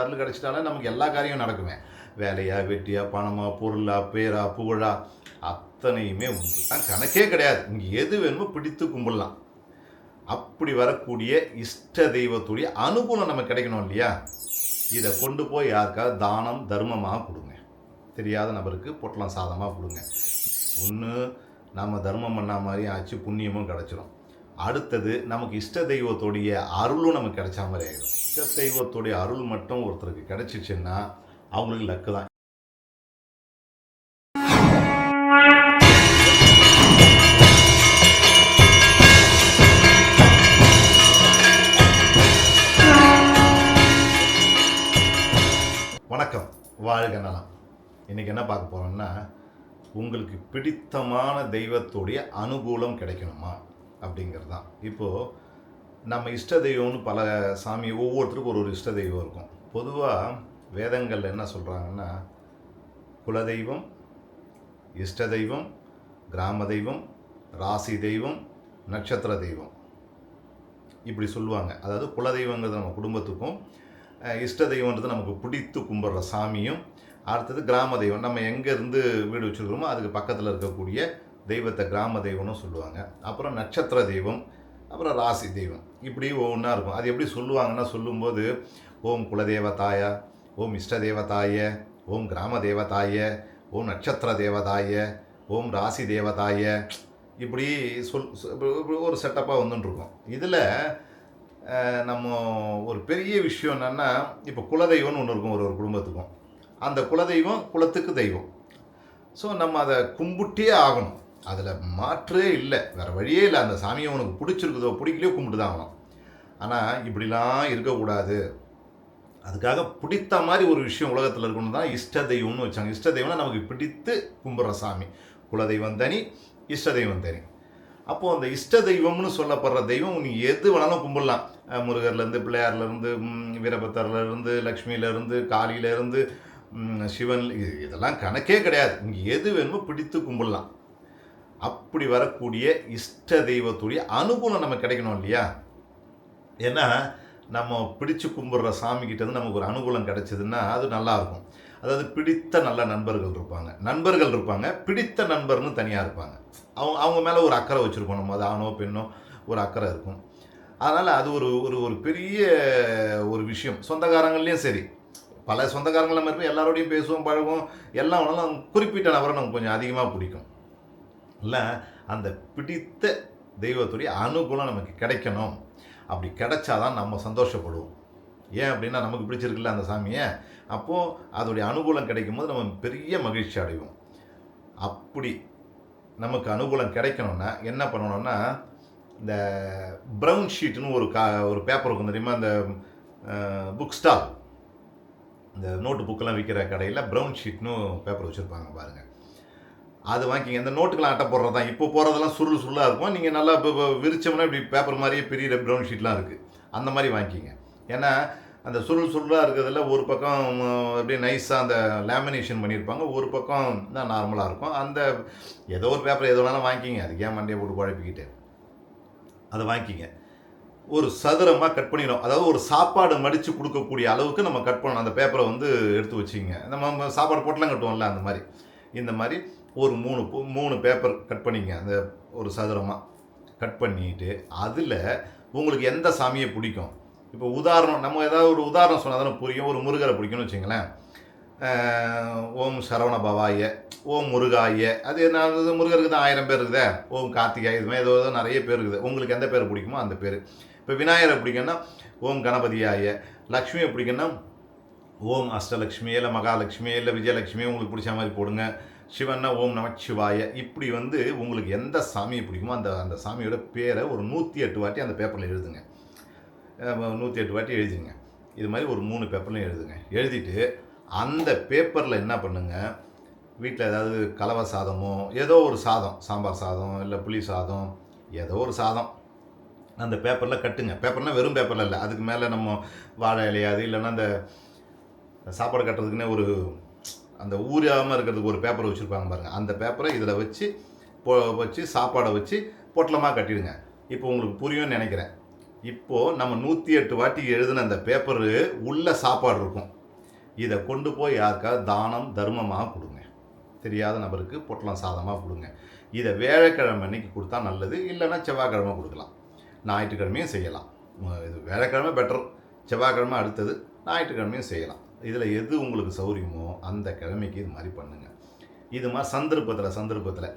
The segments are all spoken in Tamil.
அருள் கிடச்சிட்டாலே நமக்கு எல்லா காரியமும் நடக்குமே. வேலையா வெட்டியா பணமா பொருளா பேரா புகழா அத்தனையுமே உண்டு தான் கணக்கே கிடையாது. இங்கே எது வேணுமோ பிடித்து கும்பிடலாம். அப்படி வரக்கூடிய இஷ்ட தெய்வத்துடைய அனுகூலம் நமக்கு கிடைக்கணும் இல்லையா? இதை கொண்டு போய் யாருக்காவது தானம் தர்மமாக கொடுங்க. தெரியாத நபருக்கு பொட்டலம் சாதமாக கொடுங்க. ஒன்று நம்ம தர்மம் பண்ண மாதிரி ஆச்சு புண்ணியமும் கிடச்சிரும். அடுத்தது நமக்கு இஷ்ட தெய்வத்துடைய அருளும் நமக்கு கிடைச்ச மாதிரி ஆகிடும் தெய்வத்துடைய அருள் மட்டும் ஒருத்தருக்கு கிடைச்சிச்சுன்னா அவங்களுக்கு லக்கு தான். வணக்கம். வாழ்க நலம். இன்றைக்கி என்ன பார்க்க போகிறோம்னா உங்களுக்கு பிடித்தமான தெய்வத்துடைய அனுகூலம் கிடைக்கணுமா? அப்படிங்கிறது தான் இப்போது நம்ம இஷ்ட தெய்வம்னு பல சாமி ஒவ்வொருத்தருக்கும் ஒரு ஒரு இஷ்ட தெய்வம் இருக்கும். பொதுவாக வேதங்களில் என்ன சொல்கிறாங்கன்னா குலதெய்வம் இஷ்ட தெய்வம் கிராம தெய்வம் ராசி தெய்வம் நட்சத்திர தெய்வம். இப்படி சொல்லுவாங்க. அதாவது குலதெய்வங்கிறது நம்ம குடும்பத்துக்கும் இஷ்ட தெய்வன்றது நமக்கு பிடித்து கும்பிட்ற சாமியும் அடுத்தது கிராம தெய்வம் நம்ம எங்கேருந்து வீடு வச்சுருக்கிறோமோ அதுக்கு பக்கத்தில் இருக்கக்கூடிய தெய்வத்தை கிராம தெய்வம்னு சொல்லுவாங்க. அப்புறம் நட்சத்திர தெய்வம் அப்புறம் ராசி தெய்வம். இப்படி ஒவ்வொன்றா இருக்கும். அது எப்படி சொல்லுவாங்கன்னா சொல்லும்போது ஓம் குலதேவதாய ஓம் இஷ்ட தேவதாய ஓம் கிராம தேவதாய ஓம் நட்சத்திர தேவதாய ஓம் ராசி தேவதாய இப்படி சொல் ஒரு செட்டப்பாக வந்துட்டுருக்கோம் இதில் நம்ம ஒரு பெரிய விஷயம் என்னென்னா இப்போ குலதெய்வம்னு ஒன்று இருக்கும் ஒரு ஒரு குடும்பத்துக்கும். அந்த குலதெய்வம் குலத்துக்கு தெய்வம். ஸோ நம்ம அதை கும்பிட்டே ஆகணும். அதில் மாற்றே இல்லை. வேறு வழியே இல்லை. அந்த சாமியை உனக்கு பிடிச்சிருக்குதோ பிடிக்கலையோ கும்பிட்டு தான் ஆகணும். ஆனால் இப்படிலாம் இருக்கக்கூடாது. அதுக்காக பிடித்த மாதிரி ஒரு விஷயம் உலகத்தில் இருக்கணும் தான் இஷ்ட தெய்வம்னு வச்சாங்க. இஷ்ட தெய்வம்னா நமக்கு பிடித்து கும்பிட்ற சாமி. குலதெய்வம் தனி இஷ்ட தெய்வம் தனி. அப்போது அந்த இஷ்ட தெய்வம்னு சொல்லப்படுற தெய்வம் நீ எது வேணாலும் கும்பிடலாம். முருகர்லேருந்து பிள்ளையார்லேருந்து வீரபத்தர்லேருந்து லக்ஷ்மியிலேருந்து காளியிலேருந்து சிவன் இது- இதெல்லாம் கணக்கே கிடையாது. இங்கே எது வேணுமோ பிடித்து கும்பிடலாம். அப்படி வரக்கூடிய இஷ்ட தெய்வத்துடைய அனுகூலம் நமக்கு கிடைக்கணும் இல்லையா? ஏன்னா நம்ம பிடிச்சு கும்பிட்ற சாமி நமக்கு ஒரு அனுகூலம் கிடைச்சதுன்னா அது நல்லாயிருக்கும் அதாவது பிடித்த நல்ல நண்பர்கள் இருப்பாங்க. நண்பர்கள் இருப்பாங்க. பிடித்த நண்பர்னு தனியாக இருப்பாங்க. அவங்க அவங்க மேலே ஒரு அக்கறை வச்சுருப்போம் நம்ம. அது ஆணோ பெண்ணோ ஒரு அக்கறை இருக்கும். அதனால் அது ஒரு ஒரு ஒரு பெரிய ஒரு விஷயம். சொந்தக்காரங்கள்லேயும் சரி. பல சொந்தக்காரங்கள மாதிரி இருப்போம், எல்லாரோடையும் பேசுவோம் பழகும் எல்லாம் ஒன்றும் குறிப்பிட்ட நபரை நமக்கு கொஞ்சம் அதிகமாக பிடிக்கும். இல்லை அந்த பிடித்த தெய்வத்துடைய அனுகூலம் நமக்கு கிடைக்கணும். அப்படி கிடைச்சாதான் நம்ம சந்தோஷப்படுவோம். ஏன் அப்படின்னா நமக்கு பிடிச்சிருக்குல்ல அந்த சாமியை? அப்போது அதோடைய அனுகூலம் கிடைக்கும் போது நம்ம பெரிய மகிழ்ச்சி அடைவோம். அப்படி நமக்கு அனுகூலம் கிடைக்கணும்னா என்ன பண்ணணும்னா இந்த ப்ரௌன் ஷீட்னு ஒரு கா ஒரு பேப்பர் இருக்கும் தெரியுமா? இந்த புக் ஸ்டால் இந்த நோட்டு புக்கெல்லாம் விற்கிற கடையில் ப்ரௌன் ஷீட்னு பேப்பர் வச்சுருப்பாங்க பாருங்கள் அது வாங்கிக்கிங்க. இந்த நோட்டுக்கெலாம் அட்டை போடுறது தான் இப்போ போகிறதெல்லாம் சுருள் சுருளாக இருக்கும். நீங்கள் நல்லா இப்போ விரிச்சோம்னா இப்படி பேப்பர் மாதிரியே பெரிய ப்ரௌன் ஷீட்லாம் இருக்குது அந்த மாதிரி வாங்கிக்கிங்க. ஏன்னா அந்த சுருள் சுருளாக இருக்கிறதுல ஒரு பக்கம் அப்படியே நைஸாக அந்த லேமினேஷன் பண்ணியிருப்பாங்க. ஒரு பக்கம் தான் நார்மலாக இருக்கும். அந்த ஏதோ ஒரு பேப்பர் எது வேணாலும் வாங்கிக்கிங்க. அதுக்கு ஏன் மண்டையை போட்டு குழப்பிக்கிட்டு? அதை வாங்கிக்கிங்க. ஒரு சதுரமாக கட் பண்ணிடும் அதாவது ஒரு சாப்பாடு மடித்து கொடுக்கக்கூடிய அளவுக்கு நம்ம கட் பண்ணணும். அந்த பேப்பரை வந்து எடுத்து வச்சுக்கிங்க. நம்ம சாப்பாடு போட்டெலாம் கட்டுவோம்ல அந்த மாதிரி. இந்த மாதிரி ஒரு மூணு பு- மூணு பேப்பர் கட் பண்ணிங்க அந்த ஒரு சதுரமாக கட் பண்ணிட்டு அதில் உங்களுக்கு எந்த சாமியை பிடிக்கும்? இப்போ உதாரணம் நம்ம ஏதாவது ஒரு உதாரணம் சொன்னால் தானே புரியும். ஒரு முருகரை பிடிக்கும்னு வச்சுங்களேன் ஓம் சரவண பவாய ஓம் முருகாய. அது என்ன முருகருக்கு தான் ஆயிரம் பேர் இருக்குதே. ஓம் கார்த்திகாய இது மாதிரி ஏதோ ஏதோ நிறைய பேர் இருக்குது. உங்களுக்கு எந்த பேர் பிடிக்குமோ அந்த பேர். இப்போ விநாயகரை பிடிக்கும்னா ஓம் கணபதியாய. லக்ஷ்மியை பிடிக்குன்னா ஓம் அஷ்டலக்ஷ்மி இல்லை மகாலட்சுமி இல்லை விஜயலட்சுமி உங்களுக்கு பிடிச்ச மாதிரி போடுங்க. சிவன்னா ஓம் நமச்சிவாய இப்படி வந்து உங்களுக்கு எந்த சாமியை பிடிக்குமோ அந்த அந்த சாமியோட பேரை ஒரு நூற்றி எட்டு வாட்டி அந்த பேப்பரில் எழுதுங்க. நூற்றி எட்டு வாட்டி எழுதிங்க இது மாதிரி ஒரு மூணு பேப்பர்லையும் எழுதுங்க. எழுதிட்டு அந்த பேப்பரில் என்ன பண்ணுங்க? வீட்டில் ஏதாவது கலவை சாதமோ ஏதோ ஒரு சாதம் சாம்பார் சாதம் இல்லை புளி சாதம் ஏதோ ஒரு சாதம். அந்த பேப்பரில் கட்டுங்க. பேப்பர்னால் வெறும் பேப்பரில் இல்லை. அதுக்கு மேலே நம்ம வாழை இலையாது இல்லைன்னா அந்த சாப்பாடு கட்டுறதுக்குன்னே ஒரு அந்த ஊறாமல் இருக்கிறதுக்கு ஒரு பேப்பர் வச்சுருப்பாங்க பாருங்கள் அந்த பேப்பரை இதில் வச்சு போ வச்சு சாப்பாடை வச்சு பொட்டலமாக கட்டிடுங்க. இப்போ உங்களுக்கு புரியும்னு நினைக்கிறேன். இப்போது நம்ம நூற்றி எட்டு வாட்டி எழுதின அந்த பேப்பரு உள்ள சாப்பாடு இருக்கும். இதை கொண்டு போய் யாருக்காவது தானம் தர்மமாக கொடுங்க. தெரியாத நபருக்கு பொட்டலம் சாதமாக கொடுங்க. இதை வேலைக்கிழமை அன்னைக்கு கொடுத்தா நல்லது இல்லைன்னா செவ்வாய்க்கிழமை கொடுக்கலாம். ஞாயிற்றுக்கிழமையும் செய்யலாம். இது வேலைக்கிழமை பெட்டர் செவ்வாய்க்கிழமை அடுத்தது ஞாயிற்றுக்கிழமையும் செய்யலாம். இதில் எது உங்களுக்கு சௌரியமோ அந்த கிழமைக்கு இது மாதிரி பண்ணுங்கள் இது மாதிரி சந்தர்ப்பத்தில் சந்தர்ப்பத்தில்.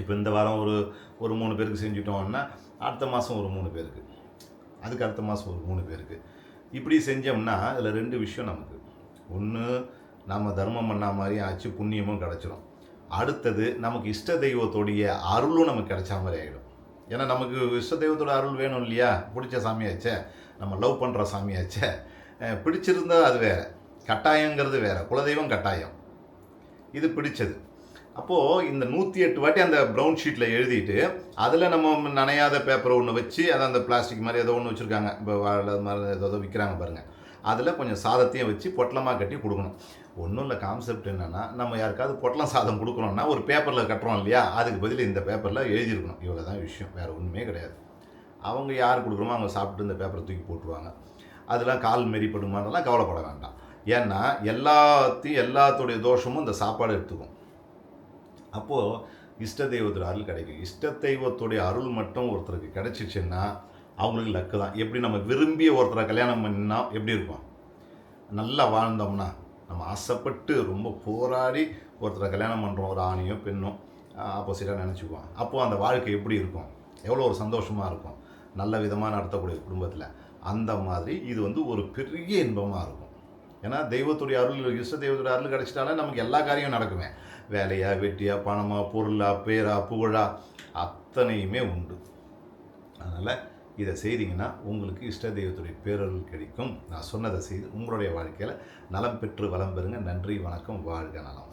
இப்போ இந்த வாரம் ஒரு ஒரு மூணு பேருக்கு செஞ்சிட்டோம்னா அடுத்த மாதம் ஒரு மூணு பேருக்கு. அதுக்கு அடுத்த மாதம் ஒரு மூணு பேருக்கு. இப்படி செஞ்சோம்னா இதில் ரெண்டு விஷயம் நமக்கு. ஒன்று நம்ம தர்மம் பண்ண மாதிரி ஆச்சு புண்ணியமும் கிடச்சிடும் அடுத்தது நமக்கு இஷ்ட தெய்வத்தோடைய அருளும் நமக்கு கிடைச்ச மாதிரி ஆகிடும் ஏன்னா நமக்கு இஷ்ட தெய்வத்தோட அருள் வேணும் இல்லையா? பிடிச்ச சாமியாச்சே நம்ம லவ் பண்ணுற சாமியாச்சே பிடிச்சிருந்தா அது வேற. கட்டாயங்கிறது வேறு. குலதெய்வம் கட்டாயம். இது பிடிச்சது. அப்போது இந்த நூற்றி எட்டு வாட்டி அந்த ப்ரௌன் ஷீட்டில் எழுதிட்டு அதில் நம்ம நனையாத பேப்பரை ஒன்று வச்சு அதை அந்த பிளாஸ்டிக் மாதிரி ஏதோ ஒன்று வச்சுருக்காங்க. இப்போ மாதிரி ஏதோ விற்கிறாங்க பாருங்கள் அதில் கொஞ்சம் சாதத்தையும் வச்சு பொட்டலமாக கட்டி கொடுக்கணும். ஒன்றும் இல்லை கான்செப்ட் என்னென்னா நம்ம யாருக்காவது பொட்டலம் சாதம் கொடுக்குறோம்னா ஒரு பேப்பரில் கட்டுறோம் இல்லையா? அதுக்கு பதில் இந்த பேப்பரில் எழுதியிருக்கணும். இவ்வளோ தான் விஷயம். வேறு ஒன்றுமே கிடையாது. அவங்க யார் கொடுக்குறோமோ அவங்க சாப்பிட்டு இந்த பேப்பரை தூக்கி போட்டுருவாங்க. அதெல்லாம் கால் மெரிப்படுமானலாம் கவலைப்பட வேண்டாம். ஏன்னா எல்லாத்தையும் எல்லாத்துடைய தோஷமும் இந்த சாப்பாடு எடுத்துக்கும். அப்போது இஷ்ட தெய்வத்தோட அருள் கிடைக்கும். இஷ்ட தெய்வத்துடைய அருள் மட்டும் ஒருத்தருக்கு கிடைச்சிச்சுன்னா அவங்களுக்கு லக்கு தான். எப்படி நம்ம விரும்பிய ஒருத்தரை கல்யாணம் பண்ணினா எப்படி இருக்கும்? நல்லா வாழ்ந்தோம்னா நம்ம ஆசைப்பட்டு ரொம்ப போராடி ஒருத்தரை கல்யாணம் பண்ணுறோம் ஒரு ஆணையோ பெண்ணோ ஆப்போசிட்டாக நினச்சிக்குவோம். அப்போது அந்த வாழ்க்கை எப்படி இருக்கும்? எவ்வளோ ஒரு சந்தோஷமாக இருக்கும்? நல்ல விதமாக நடத்தக்கூடிய குடும்பத்தில். அந்த மாதிரி இது வந்து ஒரு பெரிய இன்பமாக இருக்கும். ஏன்னா தெய்வத்துடைய அருள் இஷ்ட தெய்வத்துடைய அருள் கிடச்சிட்டாலே நமக்கு எல்லா காரியமும் நடக்குமே. வேலையா வெட்டியா பணமா பொருளா பேரா புகழா அத்தனையுமே உண்டு. அதனால் இதை செய்தீங்கன்னா உங்களுக்கு இஷ்ட தெய்வத்துடைய பேரருள் கிடைக்கும். நான் சொன்னதை செய்து உங்களுடைய வாழ்க்கையில் நலம் பெற்று வளம் பெறுங்க. நன்றி வணக்கம் வாழ்க நலம்.